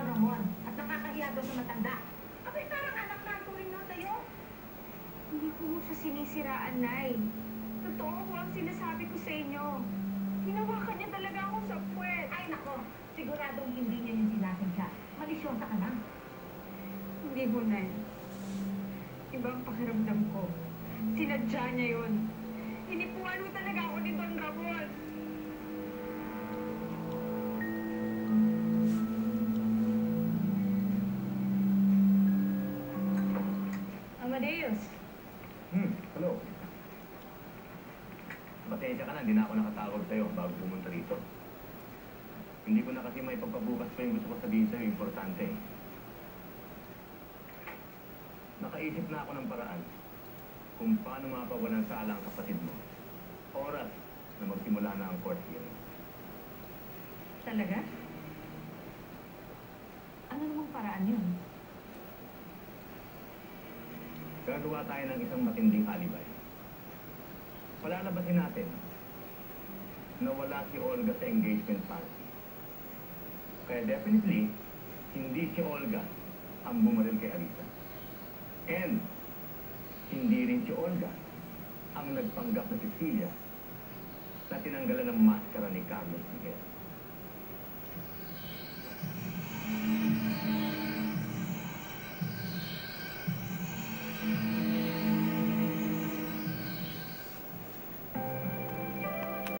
Don Ramon at nakakahiya daw sa matanda. Abay, parang anak na ang turing mo sa'yo. Hindi ko mo siya sinisiraan, Nay. Totoo ko ang sinasabi ko sa inyo. Hinawakan niya talaga ako sa puwet. Ay, nako, siguradong hindi niya yung sinabi ka. Malisyosa ka lang. Hindi ho, Nay. Ibang pakiramdam ko. Sinadya niya yun. Hinipuan mo talaga ako ni Don Ramon. Amadeus, Hmm, hello. Pasensya ka na, hindi na ako nakatawag sa'yo bago pumunta rito. Hindi ko na kasi may pagpabukas pa yung gusto ko sabihin sa'yo, importante. Nakaisip na ako ng paraan kung paano mapawalan sa alang kapatid mo. Oras na magsimula na ang court hearing. Talaga? Ano namang paraan yun? Gagawa tayo ng isang matinding alibay. Palalabasin natin na wala si Olga sa engagement party. Kaya definitely, hindi si Olga ang bumaril kay Arisa. And, hindi rin si Olga ang nagpanggap na Cecilia na tinanggalan ng maskara ni Carlos Miguel.